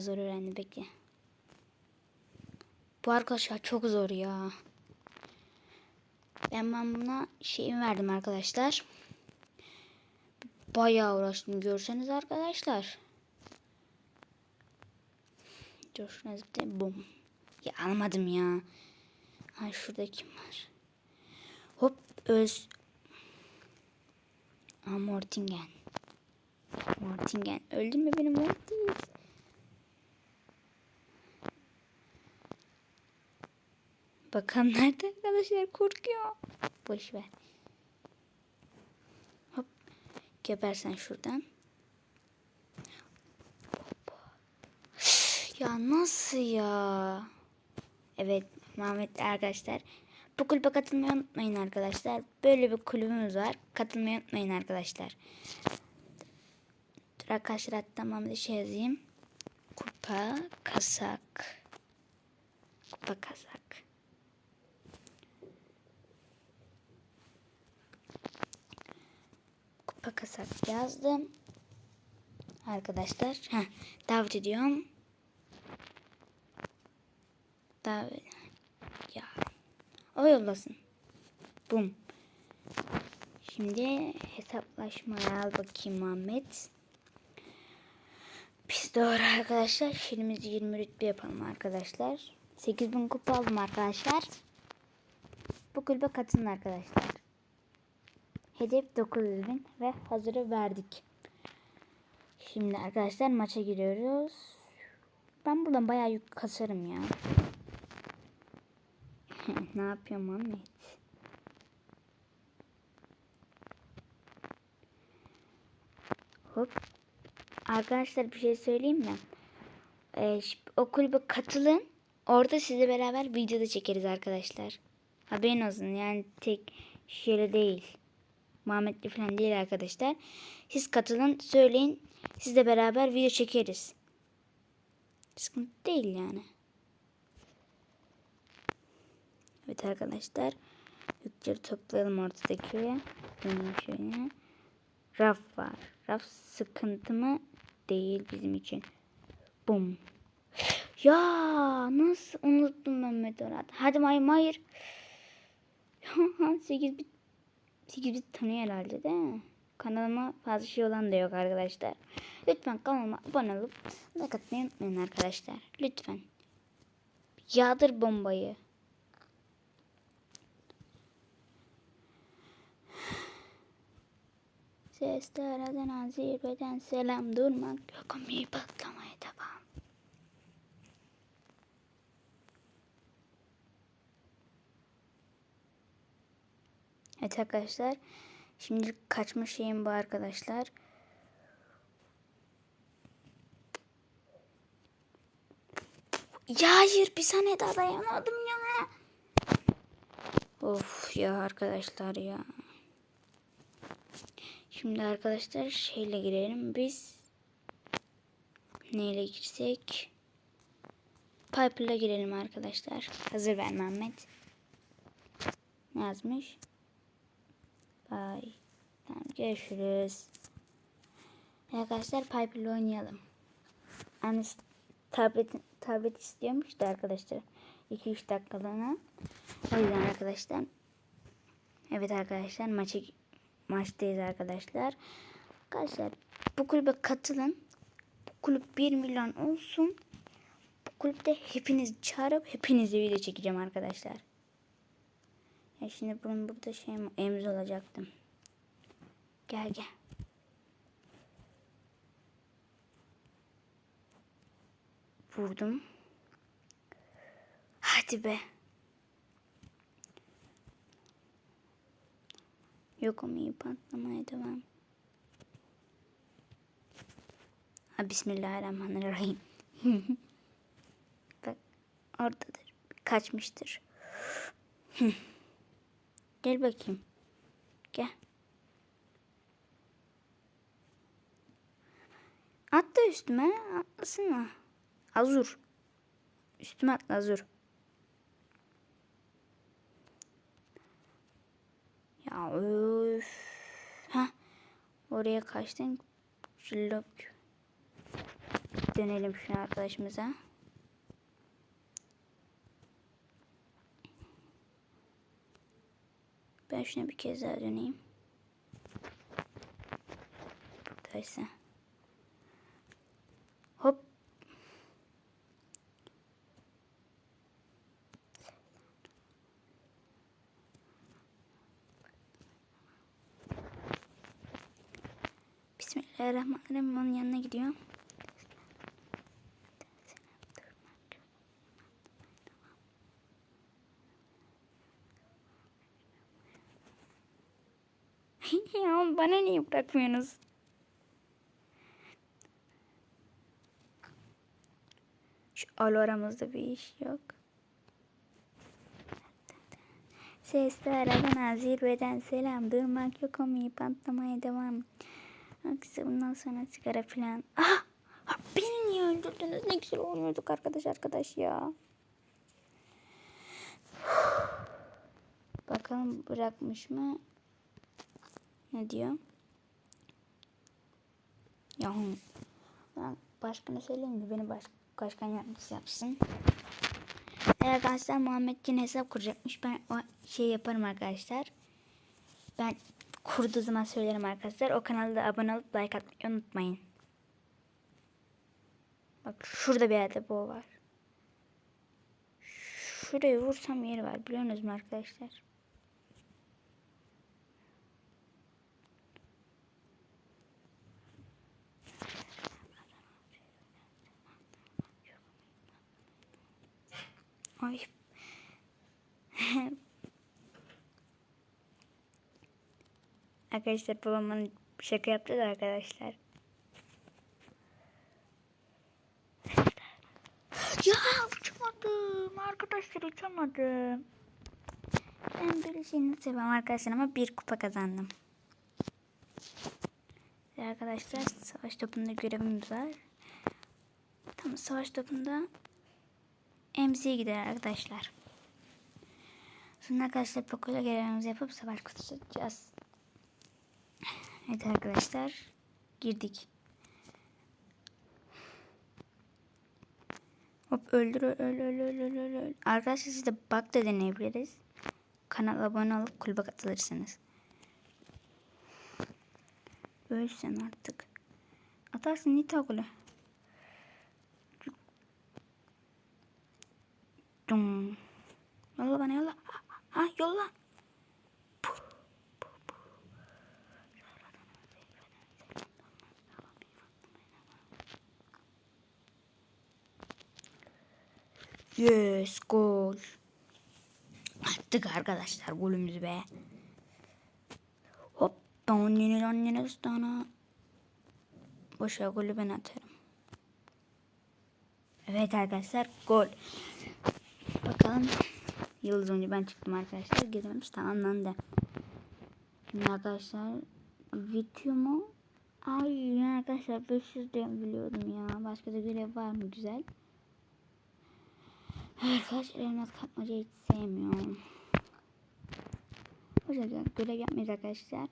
Zor öğrendi bekle. Bu arkadaşlar çok zor ya. Ben ben buna şeyimi verdim arkadaşlar. Bayağı uğraştım görseniz arkadaşlar. Dur şuna zıplayayım. Bum. Ya almadım ya. Ay şurada kim var? Hop öz. Aa, Mortingen. Mortingen. Öldün mü benim Mortis? Bakalım nerede arkadaşlar korkuyor. Boş ver. Hop. Gebersen şuradan. Ya nasıl ya? Evet Mehmet arkadaşlar. Bu kulübe katılmayı unutmayın arkadaşlar. Böyle bir kulübümüz var. Katılmayı unutmayın arkadaşlar. Dur arkadaşlar ben bir şey yazayım. Kupa kasak. Kupa kasak. Kupa kasak yazdım. Arkadaşlar. Heh, davet ediyorum. Davet. Ya. O yollasın. Bum. Şimdi hesaplaşmaya al bakayım Muhammed. Biz doğru arkadaşlar. Şirimizi 20 rütbe yapalım arkadaşlar. 8000 kupa aldım arkadaşlar. Bu kulübe katılın arkadaşlar. Hedef 900 bin ve hazırı verdik. Şimdi arkadaşlar maça giriyoruz. Ben buradan bayağı yük kasarım ya. ne yapıyorum Ahmet? Hop. Arkadaşlar bir şey söyleyeyim mi? Ee, o kulübe katılın. Orada sizle beraber videoda çekeriz arkadaşlar. Haberin olsun yani tek şöyle değil. Muhammedli falan değil arkadaşlar. Siz katılın söyleyin. Sizle beraber video çekeriz. Sıkıntı değil yani. Evet arkadaşlar. Yükleri toplayalım ortadaki. Benim şöyle. Raf var. Raf sıkıntı mı? Değil bizim için. Bum. Ya nasıl unuttum Mehmet Orat. Hadi Mayım hayır. 8 bit 8 bit tanıyor herhalde mi? Kanalıma fazla şey olan da yok arkadaşlar. Lütfen kanalıma abone olup like atmayı unutmayın arkadaşlar. Lütfen. Yağdır bombayı. Seslerden zirveden selam durmak yok mi patlamaya devam. Evet arkadaşlar. Şimdi kaçma şeyim bu arkadaşlar. Ya hayır bir saniye daha dayanamadım ya. Of ya arkadaşlar ya. Şimdi arkadaşlar şeyle girelim biz. Neyle girsek? Piper'la girelim arkadaşlar. Hazır ver Mehmet. Ne yazmış? Bye. Tamam görüşürüz. Arkadaşlar Piper'la oynayalım. Annesi tablet, tablet istiyormuş da arkadaşlar. 2-3 dakikalığına. O yüzden arkadaşlar. Evet arkadaşlar maçı maçtayız arkadaşlar. Arkadaşlar bu kulübe katılın. Bu kulüp 1 milyon olsun. Bu kulüpte hepiniz çağırıp hepinize video çekeceğim arkadaşlar. Ya şimdi bunun burada şey? Emz olacaktım. Gel gel. Vurdum. Hadi be. Yok ama iyi patlamaya devam. Ha, Bismillahirrahmanirrahim. Bak oradadır. Kaçmıştır. Gel bakayım. Gel. Atla üstüme. Atlasana. Azur. Üstüme atla Azur. Ya öf. Ha. Oraya kaçtın. Şillok. dönelim şu arkadaşımıza. Ben şuna bir kez daha döneyim. Buradaysa. Hop. Bismillahirrahmanirrahim. Onun yanına gidiyor. Bana niye bırakmıyorsunuz? Şu alo aramızda bir iş yok. Sesler aradan zirveden selam. Durmak yok ama patlamaya devam. Aksi bundan sonra sigara falan. Ah! Beni niye öldürdünüz? Ne güzel oynuyorduk arkadaş arkadaş ya. Bakalım bırakmış mı? Ne diyor? Ya ben başkanı söyleyeyim mi? Beni baş, başkan yardımcısı yapsın. Arkadaşlar Muhammed yine hesap kuracakmış. Ben o şey yaparım arkadaşlar. Ben kurduğu zaman söylerim arkadaşlar. O kanalda abone olup like atmayı unutmayın. Bak şurada bir yerde bu var. Şuraya vursam yeri var. Biliyorsunuz mu arkadaşlar? Ay. arkadaşlar babam bana şaka yaptı da arkadaşlar. Ya uçamadım. Arkadaşlar uçamadım. Ben böyle şeyini sevmem arkadaşlar ama bir kupa kazandım. Arkadaşlar savaş topunda görevimiz var. Tam savaş topunda MC'ye gider arkadaşlar. Sonra arkadaşlar Poco'yla görevimizi yapıp savaş kutusu. Evet arkadaşlar girdik. Hop öldür öl öl öl öl öl. Arkadaşlar siz de bug da deneyebiliriz. Kanala abone olup kulübe katılırsınız. Ölsen artık. Atarsın Nita. Dum. Yolla bana yolla. Ha, ha yolla. Yes gol. Attık arkadaşlar golümüzü be. Hop. Donne donne stana. Boşa golü ben atarım. Evet arkadaşlar gol. Bakalım. Yıldız önce ben çıktım arkadaşlar. Girmemiş tamamlandı. Şimdi arkadaşlar video mu? Ay arkadaşlar 500 de biliyordum ya. Başka da görev var mı güzel? Arkadaşlar elmas kapmacayı hiç sevmiyorum. O yüzden görev yapmayız arkadaşlar.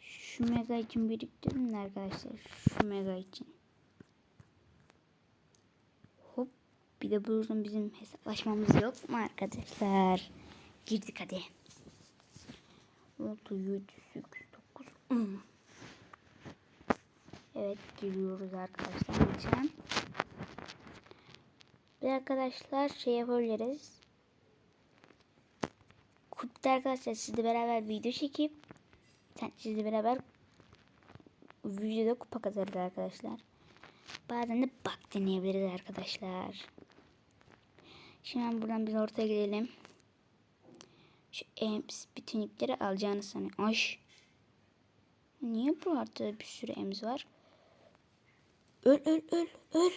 Şu mega için biriktirdim de arkadaşlar. Şu mega için. Hop. De buradan bizim hesaplaşmamız yok mu arkadaşlar? Girdik hadi. 6, 7, 8, 9, 10. Evet giriyoruz arkadaşlar. Lütfen. Ve arkadaşlar şey yapabiliriz. Kulüpte arkadaşlar sizle beraber video çekip sen sizle beraber videoda kupa kazarız arkadaşlar. Bazen de bak deneyebiliriz arkadaşlar. Şimdi buradan biz ortaya gidelim. Şu ems bütün ipleri alacağını sanıyorum. Ay. Niye bu artı bir sürü ems var? Öl öl öl öl.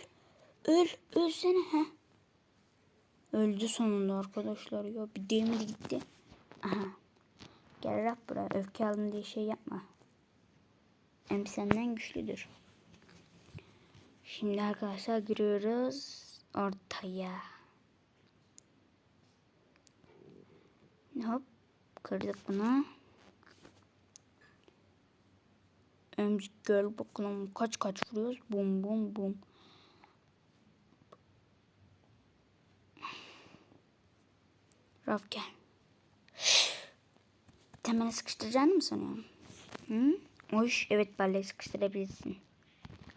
Öl ölsene ha. Öldü sonunda arkadaşlar ya. Bir demir gitti. Aha. Gel rap buraya. Öfke aldım diye şey yapma. Em senden güçlüdür. Şimdi arkadaşlar giriyoruz ortaya. Hop kırdık bunu. Emcik gel bakalım kaç kaç vuruyoruz. Bum bum bum. Raf gel. Temele sıkıştıracağını mı sanıyorum? Hı? Hoş evet balle sıkıştırabilirsin.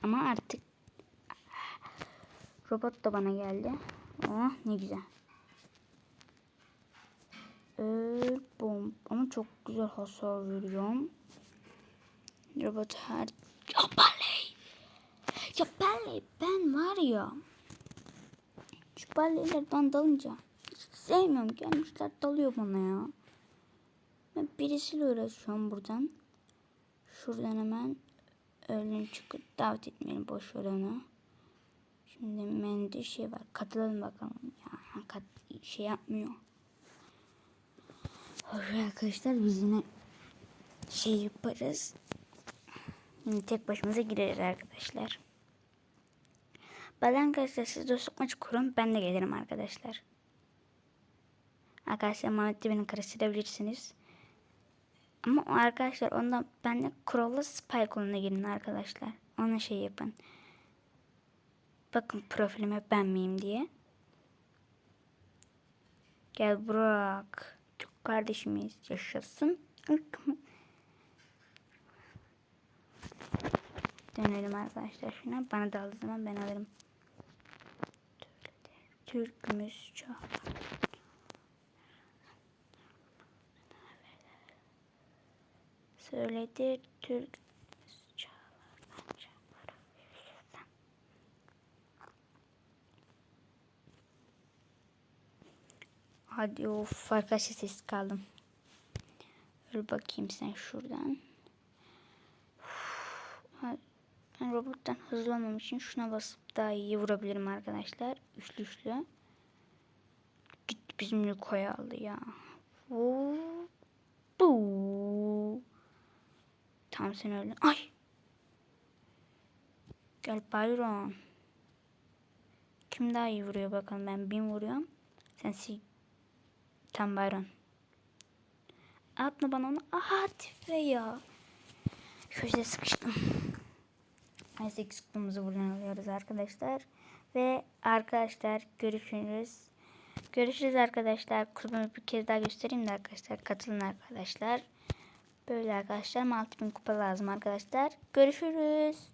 Ama artık robot da bana geldi. Oh ne güzel. Bom. Ama çok güzel hasar veriyorum. Robot her... Ya baley. Ya baley ben var ya. Şu baleylerden dalınca hiç sevmiyorum. Gelmişler dalıyor bana ya. Ben birisiyle uğraşıyorum buradan. Şuradan hemen öğlen çıkıp davet etmeyelim. Boş onu. Şimdi mendi şey var. Katılalım bakalım. Ya, kat, şey yapmıyor. Hoş arkadaşlar biz yine şey yaparız. Tek başımıza gireriz arkadaşlar. Bazen arkadaşlar siz dostluk maçı kurun. Ben de gelirim arkadaşlar. Arkadaşlar Mehmet'le beni karıştırabilirsiniz. Ama arkadaşlar ondan benle Crow'la Spy konuna girin arkadaşlar. Ona şey yapın. Bakın profilime ben miyim diye. Gel Burak. Kardeşimiz yaşasın. Dönelim arkadaşlar şuna. Bana da aldığı zaman ben alırım. Türkümüz çok. Söyledi Türk Hadi of arkadaşlar ses kaldım. Dur bakayım sen şuradan. Ben robottan hızlı için şuna basıp daha iyi vurabilirim arkadaşlar. Üçlü üçlü. Git bizim Luko'yu aldı ya. Bu. Tam sen öyle. Ay. Gel Byron. Kim daha iyi vuruyor bakalım. Ben bin vuruyorum. Sen Tam Byron. Atma bana onu. Aha tife ya. Köşede sıkıştım. Neyse eksikliğimizi buradan alıyoruz arkadaşlar. Ve arkadaşlar görüşürüz. Görüşürüz arkadaşlar. Kulübümü bir kez daha göstereyim de arkadaşlar. Katılın arkadaşlar. Böyle arkadaşlar 6000 kupa lazım arkadaşlar. Görüşürüz.